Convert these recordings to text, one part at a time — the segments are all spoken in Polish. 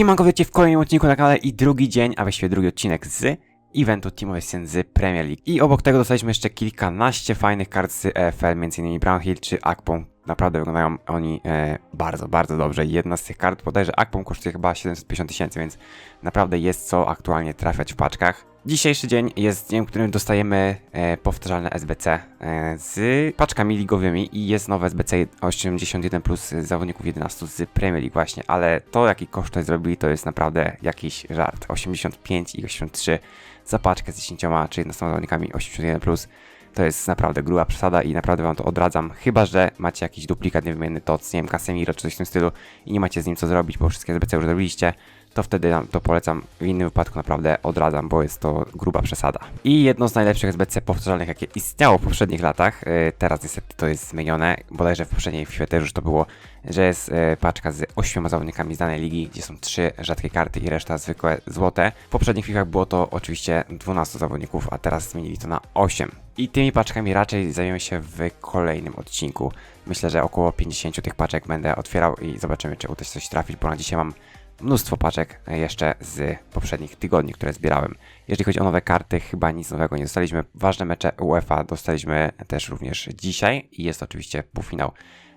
Siemanko, wiecie w kolejnym odcinku na kanale i drugi dzień, a właściwie drugi odcinek z eventu Teamowej Scen z Premier League. I obok tego dostaliśmy jeszcze kilkanaście fajnych kart z EFL, m.in. Brownhill czy Akpom. Naprawdę wyglądają oni e, bardzo, bardzo dobrze. Jedna z tych kart, bodajże Akpom kosztuje chyba 750 tysięcy, więc naprawdę jest co aktualnie trafiać w paczkach. Dzisiejszy dzień jest dniem, w którym dostajemy e, powtarzalne SBC e, z paczkami ligowymi i jest nowe SBC 81 plus zawodników 11 z Premier League właśnie, ale to jaki koszt tutaj zrobili to jest naprawdę jakiś żart. 85 i 83 za paczkę z 10 czy 11 zawodnikami 81 plus. To jest naprawdę gruba przesada i naprawdę wam to odradzam. Chyba, że macie jakiś duplikat niewymienny to nie wiem, Casemiro czy coś w tym stylu i nie macie z nim co zrobić, bo wszystkie SBC już zrobiliście to wtedy to polecam. W innym wypadku naprawdę odradzam, bo jest to gruba przesada. I jedno z najlepszych SBC powtarzalnych, jakie istniało w poprzednich latach, yy, teraz niestety to jest zmienione, bodajże w poprzedniej FIFA też już to było, że jest yy, paczka z ośmioma zawodnikami z danej ligi, gdzie są trzy rzadkie karty i reszta zwykłe złote. W poprzednich FIFA było to oczywiście 12 zawodników, a teraz zmienili to na 8. I tymi paczkami raczej zajmiemy się w kolejnym odcinku. Myślę, że około 50 tych paczek będę otwierał i zobaczymy, czy uda się coś trafić, bo na dzisiaj mam mnóstwo paczek jeszcze z poprzednich tygodni, które zbierałem. Jeżeli chodzi o nowe karty, chyba nic nowego nie dostaliśmy. Ważne mecze UEFA dostaliśmy też również dzisiaj i jest oczywiście półfinał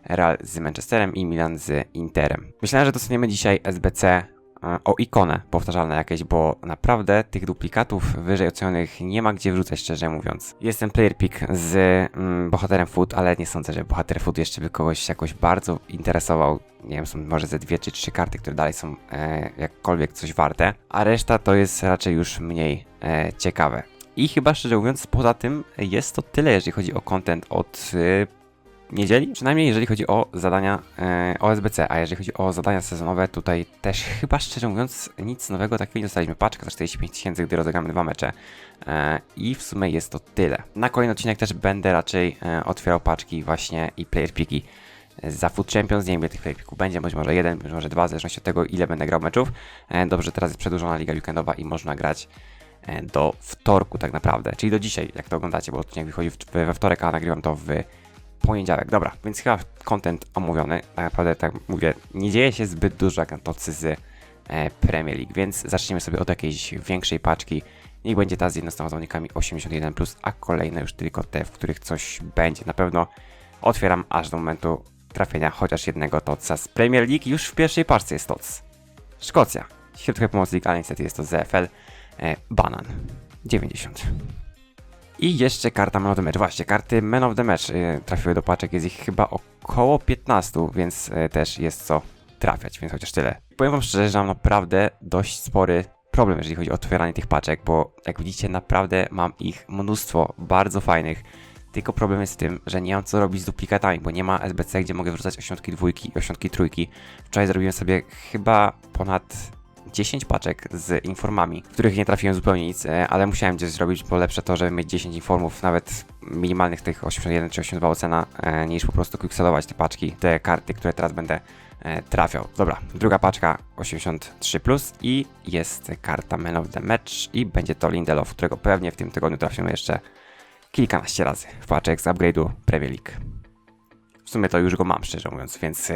Real z Manchesterem i Milan z Interem. Myślałem, że dostaniemy dzisiaj SBC o ikonę powtarzalne jakieś, bo naprawdę tych duplikatów wyżej ocenionych nie ma gdzie wrzucać, szczerze mówiąc. Jestem player pick z mm, bohaterem food, ale nie sądzę, że bohater food jeszcze by kogoś jakoś bardzo interesował. Nie wiem, są może ze dwie czy trzy karty, które dalej są e, jakkolwiek coś warte, a reszta to jest raczej już mniej e, ciekawe. I chyba szczerze mówiąc, poza tym jest to tyle, jeżeli chodzi o content od e, niedzieli, przynajmniej jeżeli chodzi o zadania e, OSBC, a jeżeli chodzi o zadania sezonowe, tutaj też chyba szczerze mówiąc nic nowego takiego nie dostaliśmy. Paczka za 45 tysięcy, gdy rozegramy dwa mecze e, i w sumie jest to tyle. Na kolejny odcinek też będę raczej e, otwierał paczki właśnie i player piki za Food Champions. Nie wiem, tych playpicków będzie, być może jeden, być może dwa, w zależności od tego, ile będę grał meczów. E, dobrze, teraz jest przedłużona liga weekendowa i można grać e, do wtorku tak naprawdę, czyli do dzisiaj, jak to oglądacie, bo odcinek wychodzi we wtorek, a nagrywam to w poniedziałek. Dobra, więc chyba content omówiony. Tak naprawdę, tak mówię, nie dzieje się zbyt dużo jak na tocy z e, Premier League, więc zaczniemy sobie od jakiejś większej paczki. Niech będzie ta z 11 zawodnikami 81, a kolejne już tylko te, w których coś będzie. Na pewno otwieram aż do momentu trafienia chociaż jednego toca z Premier League. Już w pierwszej paczce jest toc. Szkocja. Środkowy pomocnik, ale niestety jest to ZFL. E, banan. 90. I jeszcze karta Man of the Match. Właśnie, karty Man of the Match y, trafiły do paczek. Jest ich chyba około 15, więc y, też jest co trafiać, więc chociaż tyle. Powiem wam szczerze, że mam naprawdę dość spory problem, jeżeli chodzi o otwieranie tych paczek, bo jak widzicie, naprawdę mam ich mnóstwo bardzo fajnych. Tylko problem jest w tym, że nie mam co robić z duplikatami, bo nie ma SBC, gdzie mogę wrzucać osiątki dwójki i osiątki trójki. Wczoraj zrobiłem sobie chyba ponad 10 paczek z informami, w których nie trafiłem zupełnie nic, e, ale musiałem gdzieś zrobić, bo lepsze to, żeby mieć 10 informów, nawet minimalnych tych 81 czy 82 ocena, e, niż po prostu quickselować te paczki, te karty, które teraz będę e, trafiał. Dobra, druga paczka 83 plus i jest karta Man of the Match i będzie to Lindelof, którego pewnie w tym tygodniu trafimy jeszcze kilkanaście razy w paczek z upgrade'u Premier League. W sumie to już go mam, szczerze mówiąc, więc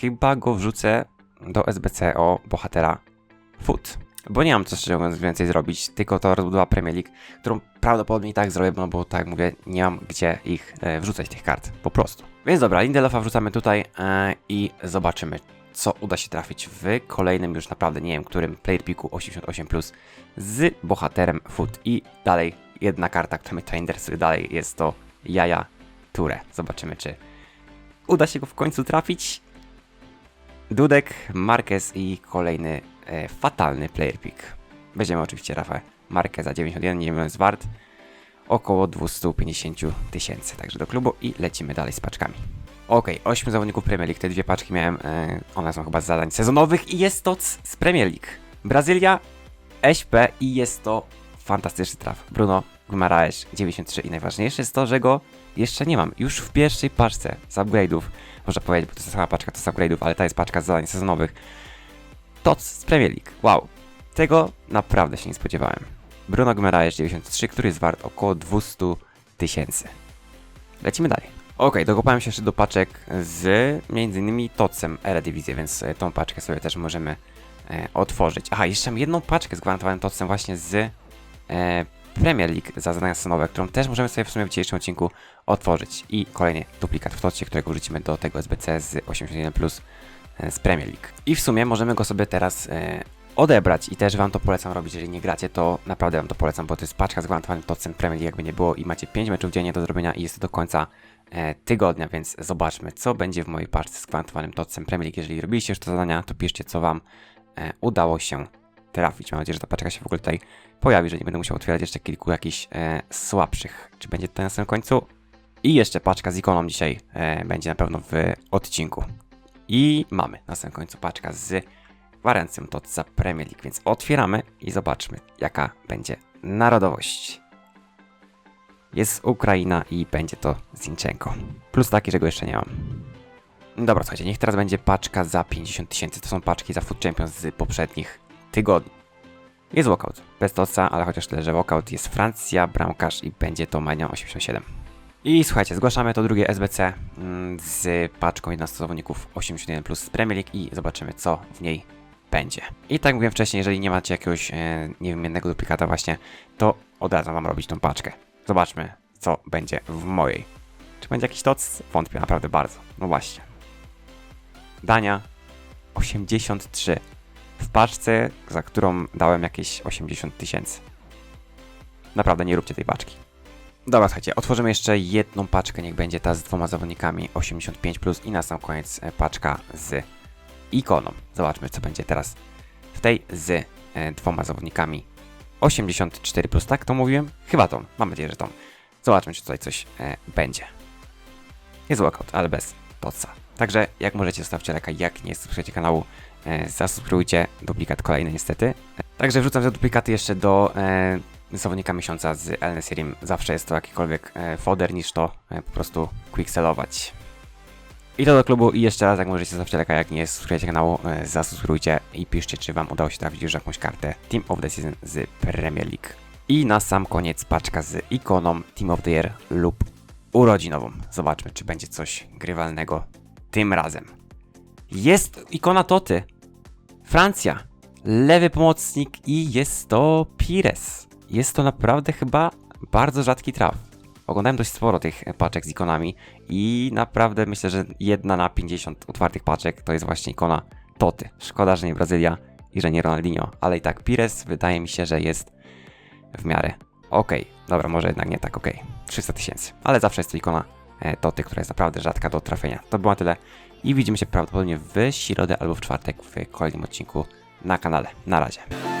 chyba go wrzucę do SBC o bohatera Foot. Bo nie mam co szczerze mówiąc więcej zrobić, tylko to rozbudowa Premier League, którą prawdopodobnie i tak zrobię, no bo tak jak mówię, nie mam gdzie ich e, wrzucać tych kart, po prostu. Więc dobra, Lindelofa wrzucamy tutaj e, i zobaczymy, co uda się trafić w kolejnym już naprawdę nie wiem którym player picku 88 plus z bohaterem Foot i dalej jedna karta, która mnie tutaj interesuje dalej jest to Jaja Ture. Zobaczymy czy uda się go w końcu trafić. Dudek, Marquez i kolejny fatalny player pick. Weźmiemy oczywiście Rafa Marqueza 91, nie jest wart. Około 250 tysięcy także do klubu i lecimy dalej z paczkami. Ok, 8 zawodników Premier League, te dwie paczki miałem, e, one są chyba z zadań sezonowych i jest to z Premier League. Brazylia, SP i jest to fantastyczny traf. Bruno Guimaraes 93 i najważniejsze jest to, że go jeszcze nie mam. Już w pierwszej paczce z upgrade'ów, można powiedzieć, bo to jest sama paczka to z upgrade'ów, ale ta jest paczka z zadań sezonowych. TOC z Premier League. Wow, tego naprawdę się nie spodziewałem. Bruno Guimaraes 93, który jest wart około 200 tysięcy. Lecimy dalej. Ok, dokopałem się jeszcze do paczek z m.in. Tocem Eredivisie, więc e, tą paczkę sobie też możemy e, otworzyć. Aha, jeszcze mam jedną paczkę z gwarantowanym tocem właśnie z e, Premier League za zadania scenowe, którą też możemy sobie w sumie w dzisiejszym odcinku otworzyć. I kolejny duplikat w tocie, którego wrzucimy do tego SBC z 81 Plus e, z Premier League. I w sumie możemy go sobie teraz e, odebrać i też wam to polecam robić, jeżeli nie gracie, to naprawdę wam to polecam, bo to jest paczka z gwarantowanym tocem Premier League jakby nie było i macie 5 meczów dziennie do zrobienia i jest do końca e, tygodnia, więc zobaczmy, co będzie w mojej paczce z gwarantowanym tocem Premier League. Jeżeli robiliście już te zadania, to piszcie, co wam e, udało się trafić. Mam nadzieję, że ta paczka się w ogóle tutaj pojawi, że nie będę musiał otwierać jeszcze kilku jakichś e, słabszych. Czy będzie to na samym końcu? I jeszcze paczka z ikoną dzisiaj e, będzie na pewno w odcinku. I mamy na samym końcu paczka z gwarancją Totsa Premier League, więc otwieramy i zobaczmy, jaka będzie narodowość. Jest Ukraina i będzie to Zinchenko. Plus taki, że go jeszcze nie mam. Dobra, słuchajcie, niech teraz będzie paczka za 50 tysięcy. To są paczki za Food Champions z poprzednich tygodni. Jest walkout. Bez toca, ale chociaż tyle, że walkout jest Francja, bramkarz i będzie to Mania 87. I słuchajcie, zgłaszamy to drugie SBC mm, z paczką 11 zawodników 81 plus z Premier League i zobaczymy co w niej będzie. I tak jak mówiłem wcześniej, jeżeli nie macie jakiegoś e, niewymiennego duplikata właśnie, to odradzam wam robić tą paczkę. Zobaczmy co będzie w mojej. Czy będzie jakiś toc? Wątpię naprawdę bardzo. No właśnie. Dania 83 w paczce, za którą dałem jakieś 80 tysięcy. Naprawdę nie róbcie tej paczki. Dobra, słuchajcie, otworzymy jeszcze jedną paczkę, niech będzie ta z dwoma zawodnikami 85 plus i na sam koniec e, paczka z ikoną. Zobaczmy, co będzie teraz w tej z e, dwoma zawodnikami 84 plus, tak to mówiłem? Chyba tą, mam nadzieję, że tą. Zobaczmy, czy tutaj coś e, będzie. Jest walkout, ale bez toca. Także jak możecie zostawcie lajka, jak nie subskrybujecie kanału, e, zasubskrybujcie, duplikat kolejny niestety. E, Także wrzucam te duplikaty jeszcze do e, zawodnika miesiąca z Elne Serim. Zawsze jest to jakikolwiek e, foder niż to e, po prostu quicksellować. I to do klubu i jeszcze raz jak możecie zostawcie lajka, jak nie subskrybujecie kanału, e, zasubskrybujcie i piszcie czy wam udało się trafić już jakąś kartę Team of the Season z Premier League. I na sam koniec paczka z ikoną Team of the Year lub urodzinową. Zobaczmy czy będzie coś grywalnego tym razem. Jest ikona Toty. Francja. Lewy pomocnik i jest to Pires. Jest to naprawdę chyba bardzo rzadki traf. Oglądałem dość sporo tych paczek z ikonami i naprawdę myślę, że jedna na 50 otwartych paczek to jest właśnie ikona Toty. Szkoda, że nie Brazylia i że nie Ronaldinho, ale i tak Pires wydaje mi się, że jest w miarę okej. Dobra, może jednak nie tak okej. 300 tysięcy, ale zawsze jest to ikona e, Toty, która jest naprawdę rzadka do trafienia. To było tyle i widzimy się prawdopodobnie w środę albo w czwartek w kolejnym odcinku na kanale. Na razie.